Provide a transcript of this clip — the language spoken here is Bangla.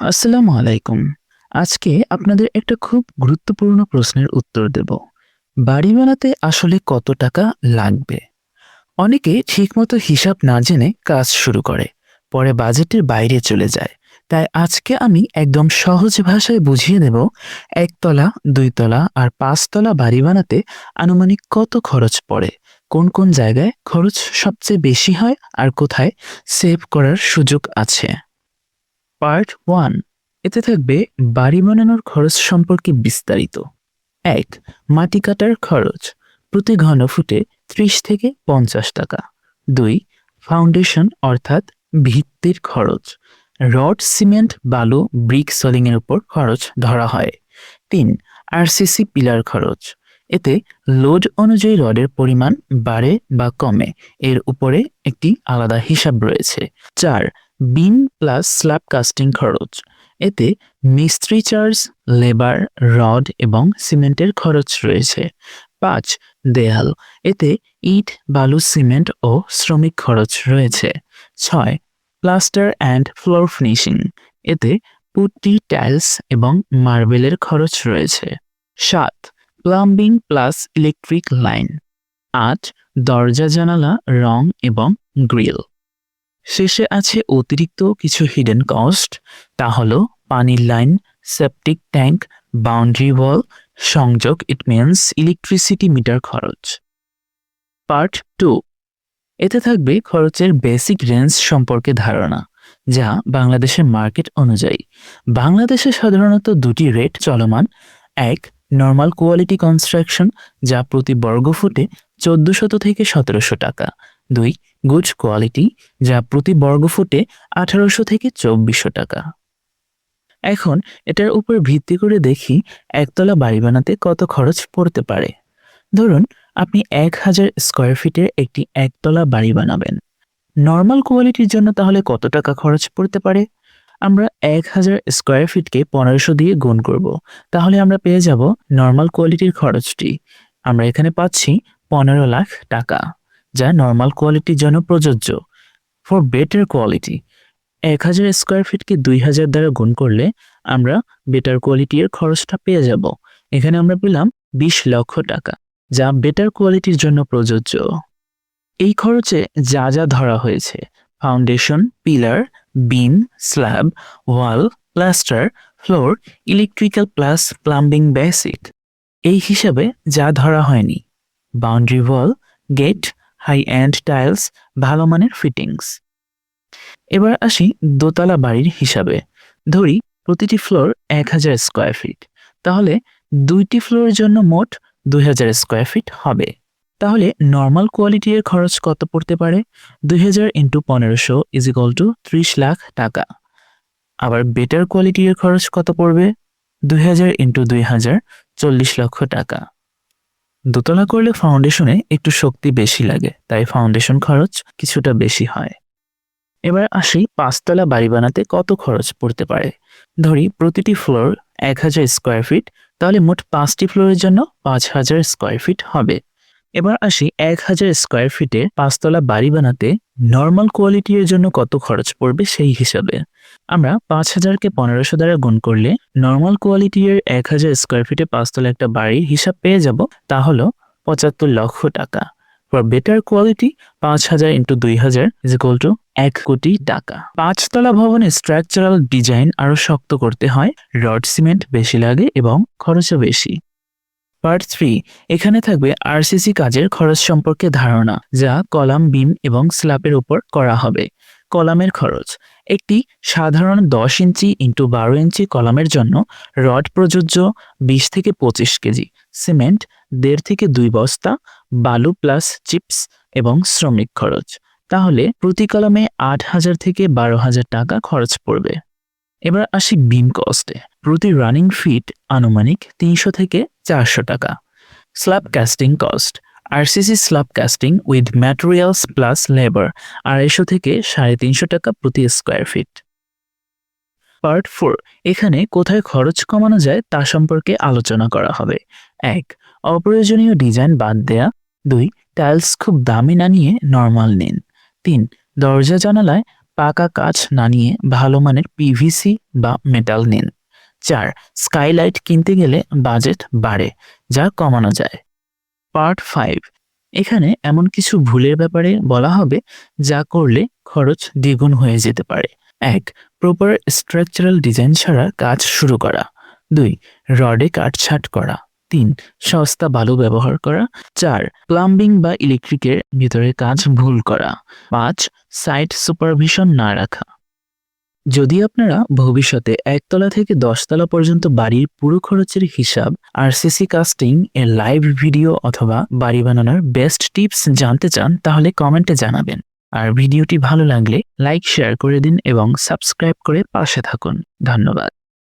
আসসালামু আলাইকুম। আজকে আপনাদের একটা খুব গুরুত্বপূর্ণ প্রশ্নের উত্তর দেব। বাড়ি বানাতে আসলে কত টাকা লাগবে? অনেকে ঠিকমতো হিসাব না জেনে কাজ শুরু করে, পরে বাজেটের বাইরে চলে যায়। তাই আজকে আমি একদম সহজ ভাষায় বুঝিয়ে দেব, একতলা, দুইতলা আর পাঁচতলা বাড়ি বানাতে আনুমানিক কত খরচ পড়ে? কোন কোন জায়গায় খরচ সবচেয়ে বেশি হয় আর কোথায় সেভ করার সুযোগ আছে? পার্ট ওয়ান এতে থাকবে বাড়ি বানানোর খরচ সম্পর্কে বিস্তারিত। এক মাটি কাটার খরচ। প্রতি ঘনফুটে ত্রিশ থেকে পঞ্চাশ টাকা। দুই. ফাউন্ডেশন অর্থাৎ ভিত্তির খরচ। রড, সিমেন্ট, বালু ব্রিক সলিং এর উপর খরচ ধরা হয়। তিন. আরসিসি পিলার খরচ। এতে লোড অনুযায়ী রডের পরিমাণ বাড়ে বা কমে। এর উপরে একটি আলাদা হিসাব রয়েছে। চার. বিম প্লাস স্ল্যাব কাস্টিং খরচ। এতে মিস্ত্রি চার্জ, লেবার, রড এবং সিমেন্টের খরচ রয়েছে। পাঁচ, দেয়াল। এতে ইট, বালু, সিমেন্ট ও শ্রমিক খরচ রয়েছে। ছয়, প্লাস্টার অ্যান্ড ফ্লোর ফিনিশিং। এতে পুট্টি, টাইলস এবং মার্বেলের খরচ রয়েছে। সাত, প্লাম্বিং প্লাস ইলেকট্রিক লাইন। আট, দরজা, জানালা, রং এবং গ্রিল। শেষে আছে অতিরিক্ত কিছু হিডেন কস্ট তা হলো পানির line septic tank boundary wall সংযোগ ইট মিনস ইলেকট্রিসিটি মিটার খরচ। পার্ট টু এতে থাকবে খরচের বেসিক রেঞ্জ সম্পর্কে ধারণা, যা বাংলাদেশের মার্কেট অনুযায়ী। বাংলাদেশে সাধারণত দুটি রেট চলমান, এক নর্মাল কোয়ালিটি কনস্ট্রাকশন যা প্রতি বর্গফুটে চোদ্দশত থেকে সতেরোশো টাকা, দুই গুড কোয়ালিটি, যা প্রতি বর্গফুটে আঠারোশো থেকে চব্বিশশো টাকা। এখন এটার উপর ভিত্তি করে দেখি একতলা বাড়ি বানাতে কত খরচ পড়তে পারে। ধরুন, আপনি এক হাজার স্কোয়ার ফিটের একটি একতলা বাড়ি বানাবেন। নর্মাল কোয়ালিটির জন্য তাহলে কত টাকা খরচ পড়তে পারে? আমরা এক হাজার স্কোয়ার ফিটকে পনেরোশো দিয়ে গুণ করব। তাহলে আমরা পেয়ে যাব নর্মাল কোয়ালিটির খরচটি। আমরা এখানে পাচ্ছি পনেরো লাখ টাকা। যা নর্মাল কোয়ালিটির জন্য প্রযোজ্য। ফর বেটার কোয়ালিটি এক হাজার স্কোয়ার ফিটকে দুই হাজার দ্বারা গুণ করলে আমরা বেটার কোয়ালিটির খরচটা পেয়ে যাব। এখানে আমরা পেলাম বিশ লক্ষ টাকা, যা বেটার কোয়ালিটির জন্য প্রযোজ্য। এই খরচে যা যা ধরা হয়েছে foundation pillar beam slab wall plaster floor electrical plus plumbing basic এই হিসাবে যা ধরা হয়নি boundary wall gate high and tiles ভালো মানের ফিটিংস এবার আসি দোতলা বাড়ির হিসাবে। ধরি প্রতিটি ফ্লোর এক হাজার স্কোয়ার ফিট তাহলে দুইটি ফ্লোরের জন্য মোট দুই হাজার স্কোয়ার ফিট হবে। তাহলে নর্মাল কোয়ালিটির খরচ কত পড়তে পারে? দুই হাজার ইন্টু পনেরোশো ইজ ইকাল টু ত্রিশ লাখ টাকা। আবার বেটার কোয়ালিটির খরচ কত পড়বে? দুই হাজার ইন্টু দুই হাজার চল্লিশ লক্ষ টাকা। দোতলা করলে ফাউন্ডেশনে একটু শক্তি বেশি লাগে, তাই ফাউন্ডেশন খরচ কিছুটা বেশি হয়। এবার আসি পাঁচতলা বাড়ি বানাতে কত খরচ পড়তে পারে? ধরি প্রতিটি ফ্লোর এক হাজার স্কোয়ার ফিট তাহলে মোট পাঁচটি ফ্লোরের জন্য পাঁচ হাজার স্কোয়ার ফিট হবে। এবার আসি এক হাজার স্কোয়ার ফিটে পাঁচতলা বাড়ি বানাতে নর্মাল কোয়ালিটির জন্য কত খরচ পড়বে সেই হিসাবে। আমরা পাঁচ হাজারকে পনেরোশো দ্বারা গুণ করলে নর্মাল কোয়ালিটির এক হাজার স্কোয়ার ফিটে পাঁচতলা একটা বাড়ির হিসাব পেয়ে যাব, তা হলো পঁচাত্তর লক্ষ টাকা। ফর বেটার কোয়ালিটি পাঁচ হাজার ইন্টু দুই হাজার ইজ ইকুয়াল টু এক কোটি টাকা। পাঁচতলা ভবনে স্ট্রাকচারাল ডিজাইন আরও শক্ত করতে হয়, রড সিমেন্ট বেশি লাগে এবং খরচও বেশি। পার্ট থ্রি এখানে থাকবে আরসিসি কাজের খরচ সম্পর্কে ধারণা, যা কলাম, বিম এবং স্ল্যাবের উপর করা হবে। কলামের খরচ। একটি সাধারণ দশ ইঞ্চি ইন্টু বারো ইঞ্চি কলামের জন্য রড প্রযোজ্য বিশ থেকে পঁচিশ কেজি, সিমেন্ট দেড় থেকে দুই বস্তা, বালু প্লাস চিপস এবং শ্রমিক খরচ। তাহলে প্রতি কলমে আট হাজার থেকে বারো হাজার টাকা খরচ পড়বে। এবার আসি বিম কস্টে। প্রতি রানিং ফিট আনুমানিক তিনশো থেকে চারশো টাকা। Slab casting cost. RCC slab casting with materials plus labour আড়াইশো থেকে সাড়ে তিনশো টাকা প্রতি স্কোয়ার ফিট পার্ট ফোর এখানে কোথায় খরচ কমানো যায় তা সম্পর্কে আলোচনা করা হবে। এক, অপ্রয়োজনীয় ডিজাইন বাদ দেয়া। দুই টাইলস খুব দামি না নিয়ে নর্মাল নিন। তিন, দরজা জানালায় পাকা কাঠ না নিয়ে ভালো মানের পিভিসি বা মেটাল নিন। চার স্কাইলাইট কিনতে গেলে বাজেট বাড়ে, যা কমানো যায়। Part five. এখানে এমন কিছু ভুলের ব্যাপারে বলা হবে যা করলে খরচ দ্বিগুণ হয়ে যেতে পারে। এক প্রপার স্ট্রাকচারাল ডিজাইন ছাড়া কাজ শুরু করা। দুই, রডে কাটছাট করা। তিন, সস্তা বালু ব্যবহার করা। চার প্লাম্বিং বা ইলেকট্রিকের ভিতরে কাজ ভুল করা। পাঁচ সাইট সুপারভিশন না রাখা। যদি আপনারা ভবিষ্যতে একতলা থেকে দশতলা পর্যন্ত বাড়ির পুরো খরচের হিসাব আর সিসি কাস্টিং এর লাইভ ভিডিও অথবা বাড়ি বানানোর বেস্ট টিপস জানতে চান, তাহলে কমেন্টে জানাবেন। আর ভিডিওটি ভালো লাগলে লাইক শেয়ার করে দিন এবং সাবস্ক্রাইব করে পাশে থাকুন। ধন্যবাদ।